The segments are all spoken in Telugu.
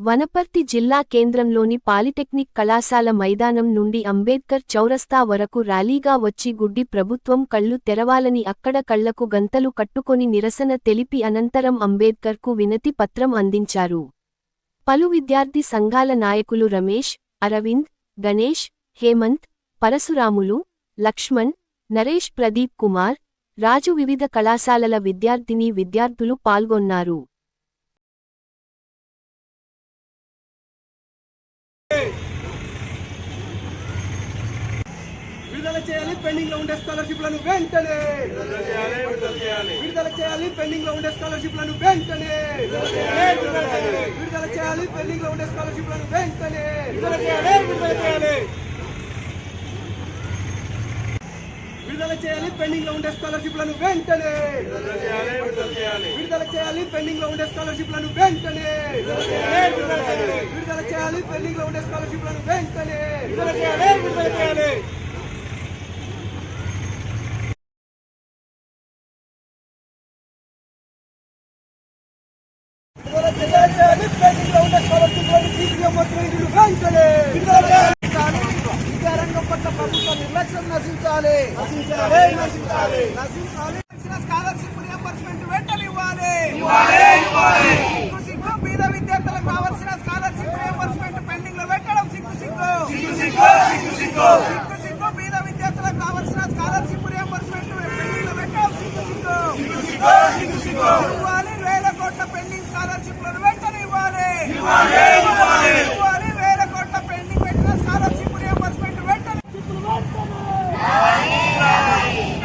వనపర్తి జిల్లా కేంద్రంలోని పాలిటెక్నిక్ కళాశాల మైదానం నుండి అంబేద్కర్ చౌరస్తా వరకు ర్యాలీగా వచ్చి గుడ్డి ప్రభుత్వం కళ్ళు తెరవాలని అక్కడ కళ్ళకు గంతలు కట్టుకొని నిరసన తెలిపి అనంతరం అంబేద్కర్కు వినతి పత్రం అందించారు. పలు విద్యార్థి సంఘాల నాయకులు రమేష్ అరవింద్ గణేష్ హేమంత్ పరశురాములు లక్ష్మణ్ నరేష్ ప్రదీప్ కుమార్ రాజు వివిధ కళాశాలల విద్యార్థిని విద్యార్థులు పాల్గొన్నారు. విడుదల చేయాలి పెండింగ్లో ఉండే స్కాలర్షిప్లను వెంటనే విడుదల చేయాలి పెండింగ్లో ఉండే స్కాలర్షిప్లను వెంటనే విడుదల చేయాలి పెండింగ్లో ఉండే స్కాలర్షిప్లను వెంటనే విడుదల చేయాలి పెండింగ్లో ఉండే స్కాలర్షిప్లను వెంటనే విడుదల చేయాలి పెండింగ్లో ఉండే స్కాలర్షిప్లను వెంటనే విడుదల చేయాలి పెండింగ్లో ఉండే స్కాలర్షిప్లను వెంటనే విడుదల చేయాలి పెండింగ్లో ఉండే స్కాలర్షిప్లను సీపీఎం మంత్రులు వెంటనే విద్యారంగం పట్ల ప్రభుత్వ నిర్లక్ష్యం నశించాలి నశించాలి నశించాలి నశించాలి స్కాలర్షిప్ రియంబర్స్మెంట్ వెంటనే ఇవ్వాలి. సిగ్గు సిగ్గు పేద విద్యార్థులకు కావాల్సిన స్కాలర్షిప్ రియంబర్స్మెంట్ పెండింగ్లో పెట్టడం సిగ్గు సిగ్గు సిగ్గు సిగ్గు పేద విద్యార్థులకు కావాల్సిన స్కాలర్షిప్ రియంబర్స్మెంట్ పెండింగ్లో పెట్టడం సిగ్గు సిగ్గు ఇవ్వాలి వేల కోట్ల పెండింగ్ స్కాలర్షిప్లను వెంటనే ఇవ్వాలి. ఇవ్వాలి వేల కోట్ల పెండింగ్ పెట్టిన స్కాలర్షిప్ రియంబర్స్మెంట్ వెంటనే.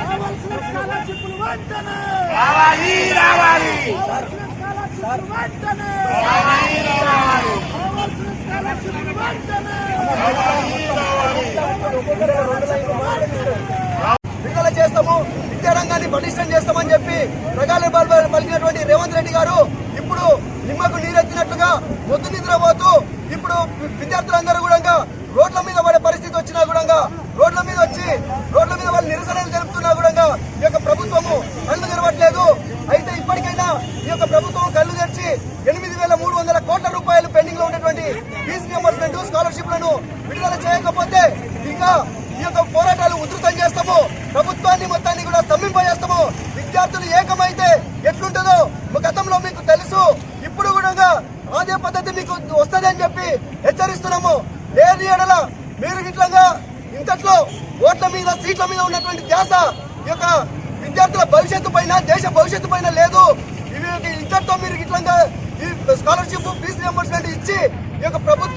కావాల్సిన స్కాలర్షిప్లు వెంటనే. రావాలి రావాలి స్కాలర్షిప్లు వెంటనే విడుదల విద్యారంగాన్ని పటిష్టం చేస్తామని చెప్పి ప్రగాలి పలికినటువంటి రేవంత్ రెడ్డి గారు ఇప్పుడు నిమ్మకు నీరెత్తినట్లుగా పొద్దు నిద్రపోతూ ఇప్పుడు విద్యార్థులందరూ కూడా రోడ్ల మీద పడే పరిస్థితి వచ్చినా కూడా రోడ్ల మీద వచ్చి రోడ్ల మీద వాళ్ళు నిరసనలు తెలుపుతున్నా కూడా ఈ యొక్క ప్రభుత్వము కళ్ళు తెరవట్లేదు. అయితే ఇప్పటికైనా ఈ యొక్క ప్రభుత్వం కళ్ళు తెరిచి ఎనిమిది వేల మూడు వందల కోట్ల రూపాయలు పెండింగ్లో ఉన్నటువంటి ఫీజు రియంబర్స్మెంట్ స్కాలర్షిప్లను విడుదల చేయకపోతే ఇంకా ఈ యొక్క పోరాటాలు ఉధృతం చేస్తాము. ప్రభుత్వాన్ని మొత్తాన్ని విద్యార్థులు ఏకమైతే ఎట్లుంటుందో గతంలో మీకు తెలుసు. ఇప్పుడు కూడా అదే పద్ధతి మీకు వస్తుంది అని చెప్పి హెచ్చరిస్తున్నాము. లేని ఎడల మీరు ఇట్లంగా ఇంతట్లో ఓట్ల మీద సీట్ల మీద ఉన్నటువంటి ధ్యాస ఈ యొక్క విద్యార్థుల భవిష్యత్తు పైన దేశ భవిష్యత్తు పైన లేదు. ఇవి ఇంతటితో మీరు ఇట్లంగా ఈ స్కాలర్షిప్ ఫీజు రియంబర్స్మెంట్ ఇచ్చి ఈ యొక్క ప్రభుత్వం